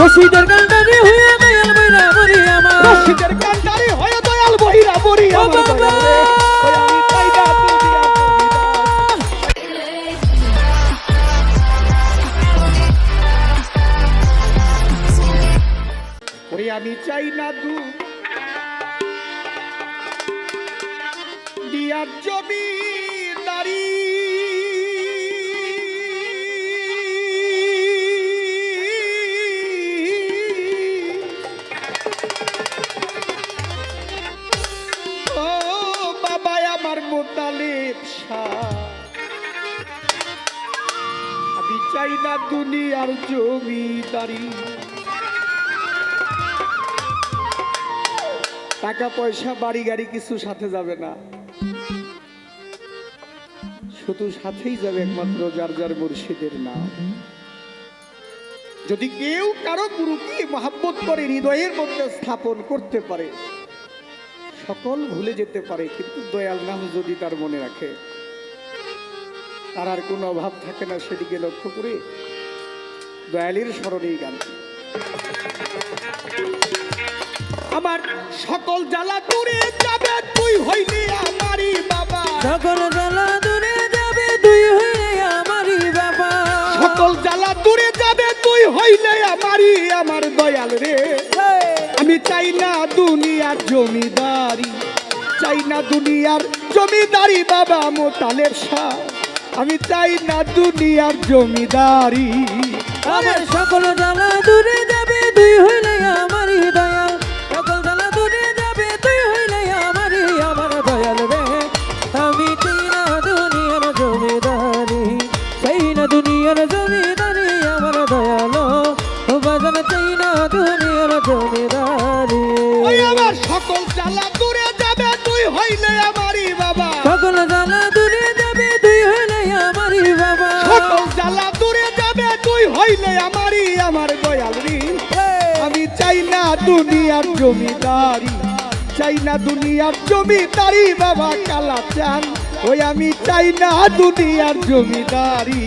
রশিদের কান্ডারি হয়ে দয়াল বইরা মরি আমার। রশিদের কান্ডারি হয়ে দয়াল বড়ি ও আমার। আমি চাই না দু। দিয়ার জমিদারি আমি চাই না দুনিয়ার জমিদারি। টাকা, পয়সা, বাড়ি, গাড়ি কিছু সাথে যাবে না। শুধু সাথেই যাবে একমাত্র যার যার মুর্শিদের নাম। যদি কেউ কারও গুরুকে মহাব্বত করে হৃদয়ের মধ্যে স্থাপন করতে পারে, সকল ভুলে যেতে পারে, কিন্তু দয়াল নাম যদি তার মনে রাখে তার আর কোনো অভাব থাকে না সেদিকে লক্ষ্য করে দয়ালের স্মরণেই গান আমার সকল জ্বালা দূরে যাবে তুই হইলি আমারই বাবা। সকল জ্বালা দূরে যাবে তুই হইলে আমারই বাবা। সকল জ্বালা দূরে যাবে তুই হইলে আমারই আমার দয়াল রে। আমি চাই না দুনিয়ার জমিদারি চাই না দুনিয়ার জমিদারি বাবা মোতালের শাহ আমি চাই না দুনিয়ার জমিদারি। আমার সকল জ্বালা দূরে যাবে, তুই হইলে আমারই দয়াল। সকল জ্বালা দূরে যাবে, তুই হইলে আমারই, আমার দয়াল রে। আমি চাই না দুনিয়ার জমিদারি, চাই না দুনিয়ার জমিদারি, আমার দয়াল। ও বাজান চাই না দুনিয়ার জমিদারি। দুনিয়ার জমিদারি। চাই না দুনিয়ার জমিদারি বাবা কালা চান ওই আমি চাই না দুনিয়ার জমিদারি।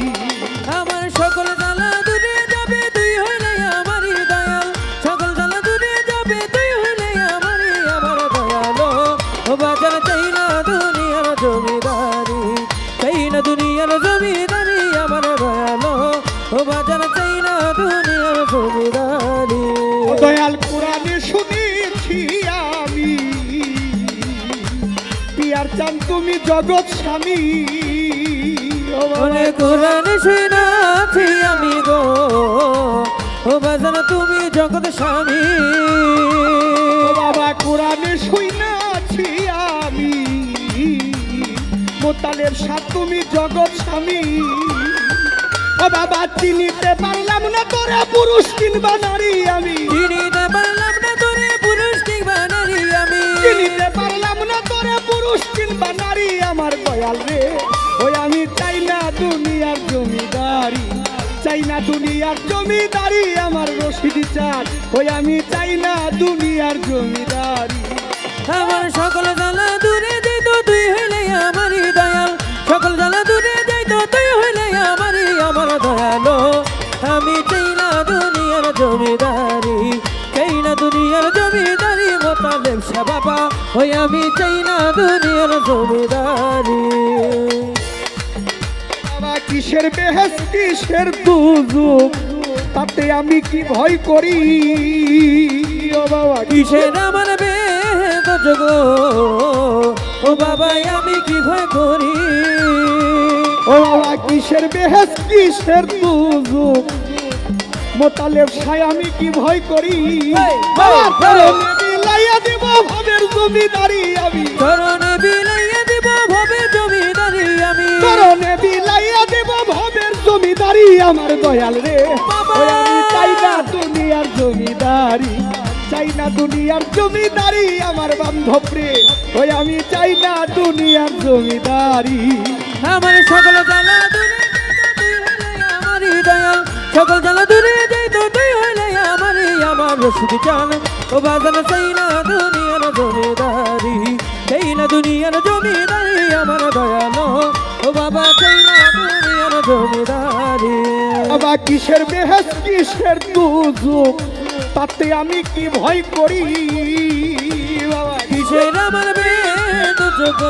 আমার সকল জ্বালা দূরে যাবে তুই হইলে আমারই দয়াল। সকল জ্বালা দূরে যাবে তুই হইলে আমারই আমার দয়াল। ও বাজার চাই না দুনিয়ার জমিদারি। চাই না দুনিয়ার জমিদারি আমার দয়াল। ও বাজার চাই না দুনিয়ার জমিদারি। দয়াল জগৎ স্বামী মনে কোরআন শুনাছি আমি গো। ও বাজার তুমি জগৎ স্বামী। ও বাবা কোরআনে শুনেছি আমি। মোতালের সাথ তুমি জগৎ স্বামী। ও বাবা চিনিতে পারলাম না তোরা পুরুষ কিনবা নারী আমি। চিনিতে দয়াল রে। ওই আমি চাই না দুনিয়ার জমিদারি, চাই না দুনিয়ার জমিদারি আমার রশিদি চার ওই আমি চাই না দুনিয়ার জমিদারি। আমার সকল জ্বালা দূরে যাইতো তুই হইলে আমারই দয়াল। সকল জ্বালা দূরে যাইতো তুই হইলে আমারই, আমার দয়াল। আমি চাই না দুনিয়ার জমিদারি, চাই না দুনিয়ার জমিদারি, মোতালেব সা বাবা ওই আমি চাই না দুনিয়ার জমিদারি। বাবা কিসের বেহেস কিসের দুজুক? তাতে আমি কি ভয় করি? ও বাবা কিসের আমার বেদ যোগ? ও বাবাই আমি কি ভয় করি? ও বাবা কিসের বেহেস কিসের দুজুক? মোতালেব সাই আমি কি ভয় করি? বাবা বিলাইয়া দেব ভবের জমিদারি আমি। চরণে বিলাইয়া দিব ভবে জমিদারি আমি। চরণে বিলাইয়া দেব ভবের জমিদারি আমার দয়াল রে! আমি চাই না দুনিয়ার জমিদারি। চাই না দুনিয়ার জমিদারি আমার বান্ধব রে। ওই আমি চাই না দুনিয়ার জমিদারি। আমার সকল দয়াল। সকল জ্বালা দূরে যাইতো তুই হইলে আমারই আমার। রসিদ চান ও বাজার চাই না দুনিয়ার জমিদারি চাই না দুনিয়ার জমিদারি আমার দয়াল। ও বাবা চাই না দুনিয়ার জমিদারি। বাবা কিসের বেহেস কিসের দুজুক তাতে আমি কি ভয় করি? বাবা কিসের আমার বেদ যোগ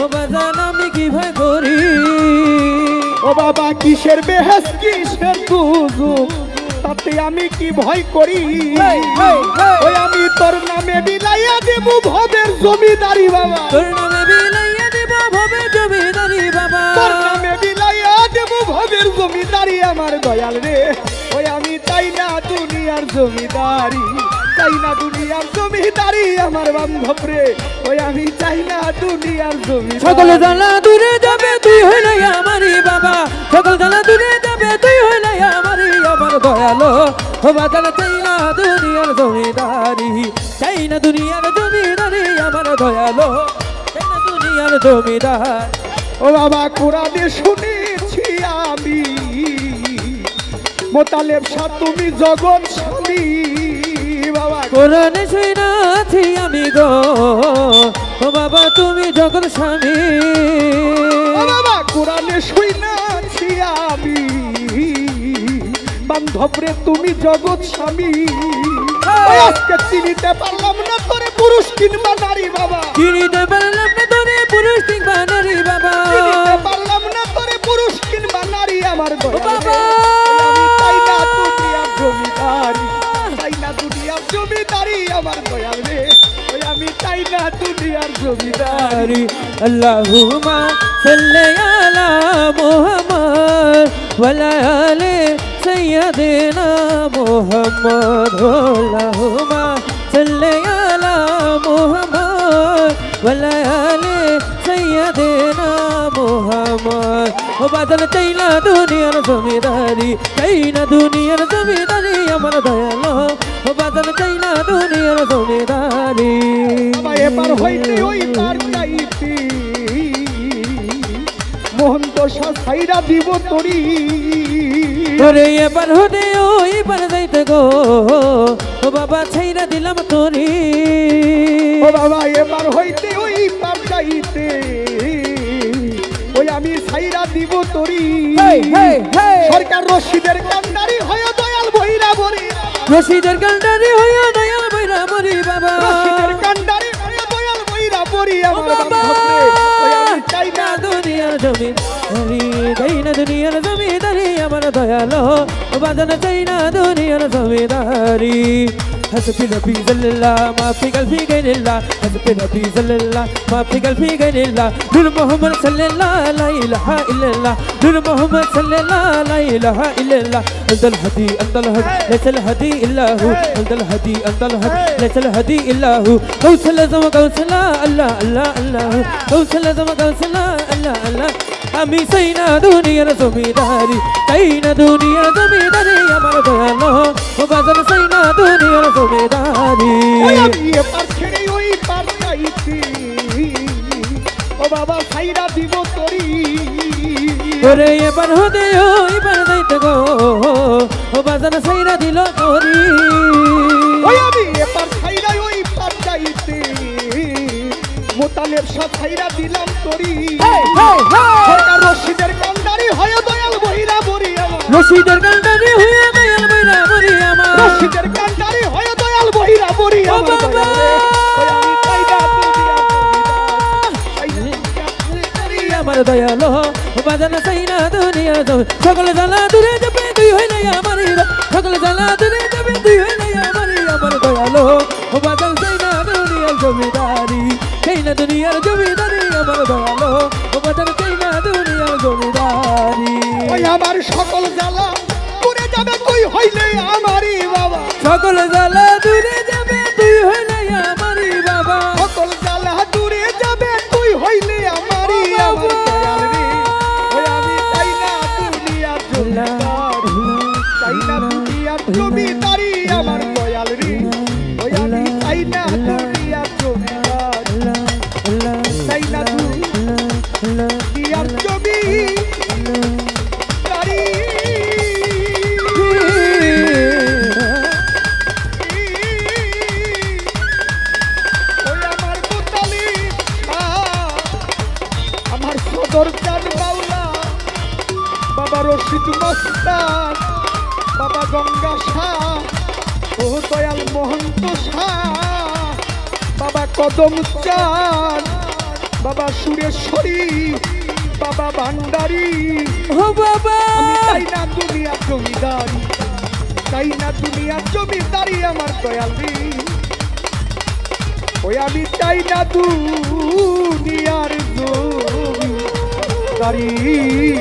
ও বাজান আমি কি ভয় করি? ও বাবা কিসের বেহেস কিসের দুজুক তাতে আমি কি ভয় করি। ওই আমি তোর নামে বিলাইয়া দেব ভবের জমিদারি বাবা। তোর নামে বিলাইয়া দেব ভবের জমিদারি বাবা। তোর নামে বিলাইয়া দেব ভবের জমিদারি আমার দয়াল রে। ওই আমি তাই না দুনিয়ার জমিদারি। চাই না দুনিয়ার জমিদারি আমার বান্ধব রে। ওই আমি চাই না দুনিয়ার জমিদারি সকল জানা দূরে যাবে তুই হইলে আমারই বাবা। সকল জানা দূরে যাবে তুই হইলে আমারই আমার দয়ালো। ও বাজান চাই না দুনিয়ার জমিদারি চাই না দুনিয়ার জমিদারি আমার দয়ালো। চাই না দুনিয়ার জমিদার। ও বাবা কোরআনে শুনেছি আমি। মোতালেব শাহ তুমি জগৎ কোরআনে শুনাছি আমি গো। ও বাবা তুমি জগৎ স্বামী। বাবা কোরআনে শুনেছি আমি। বান্ধবরে তুমি জগৎ স্বামী। আজকে চিনিতে পারলাম না তোরে পুরুষ কিংবা নারী বাবা। কিনিতে পারলাম না তোরে পুরুষ কিংবা নারী বাবা। চিনিতে পারলাম না তোরে পুরুষ কিংবা নারী আমার বাবা! না দুনিয়ার জমিদারি। দারি আল্লাহুমা সাল্লি আলা মুহাম্মদ, ওয়ালা আলি সাইয়্যিদিনা মুহাম্মদ। আল্লাহুমা সাল্লি আলা মুহাম্মদ, ওয়ালা আলি সাইয়্যিদিনা মুহাম্মদ। ও বাদল দুনিয়ার জমিদারি, আমার দয়াল। ও বাদল চাইনা দুনিয়ার জমিদারি। বাবা এবার হইতে ওই তার চাইতে মোহন দশা সাইরা দিব তরি। তোরে এবার হতে ওই পার যাইতে গো ও বাবা ছাইরা দিলাম তোরে। ও বাবা এবার হইতে ওই তার চাইতে ওই আমি সাইরা দিব তরি। সরকার রশিদের কান্ডারি হয় বরি রশিদের কান্ডারি হইয়া দয়াল বৈরা মরি বাবা। রশিদের কান্ডারি হইয়া দয়াল বরি আমার বাবা। চাই না। দুনিয়ার জমি আমি চাই না দুনিয়ার জমিদারি আমার দয়াল বাজান চাই না দুনিয়ার জমিদারি। حسبي نبي صلى الله ما في قلبي غير الله حسبي نبي صلى الله ما في قلبي غير الله نور محمد صلى الله لا اله الا الله نور محمد صلى الله لا اله الا الله انت الهدي انت الهدي ليس الهدي الا هو انت الهدي انت الهدي ليس الهدي الا هو كوثل زم كوثل الله الله الله كوثل زم كوثل الله الله আমি চাই না দুনিয়ার জমিদারি চাই না দুনিয়ার জমিদারি আমার দয়ালো ও বাজার চাই না দুনিয়ার জমিদারি। ওই পার চাইছি ও বাবা সাইরা দিব তরি। ওরে এবার হতে ওই বার যাইতে গো। ও বাজার সাইরা দিল তোরি। ওই আমি এপার সাইরা সাথ সাইরা দিলাম তরি। রশিদের কান্ডারি হয় দয়াল বহিরা বরি আমার। রশিদের কান্ডারি হয়ে দয়াল বৈরা মরি আমার। রশিদের কান্ডারি হয় দয়াল বহিরা বরি আমার! দয়াল বাজানো চাই না দুনিয়ার জমি সকলে জানা দূরে যাবে তুই হইলে আমার সকলে জানা দূরে যাবে তুই হইলে আমার আমার দয়ালো বাজান চাই না দুনিয়ার জমিদারি। চাই দুনিয়ার জমিদারি, আমার দয়ালো বাজান চাই না দুনিয়ার জমিদারি। আমার সকল জ্বালা করে যাবে তুই হইলে? মাস্টার বাবা গঙ্গা শাহ ও দয়াল মহন্ত শাহ বাবা কদম চান বাবা সুরেশ্বরী বাবা ভান্ডারী। ও বাবা! চাই না দুনিয়া জমিদারি চাই না দুনিয়া জমিদারি আমার দয়াল ওই আমি চাই না দুনিয়ার জমিদারি કરી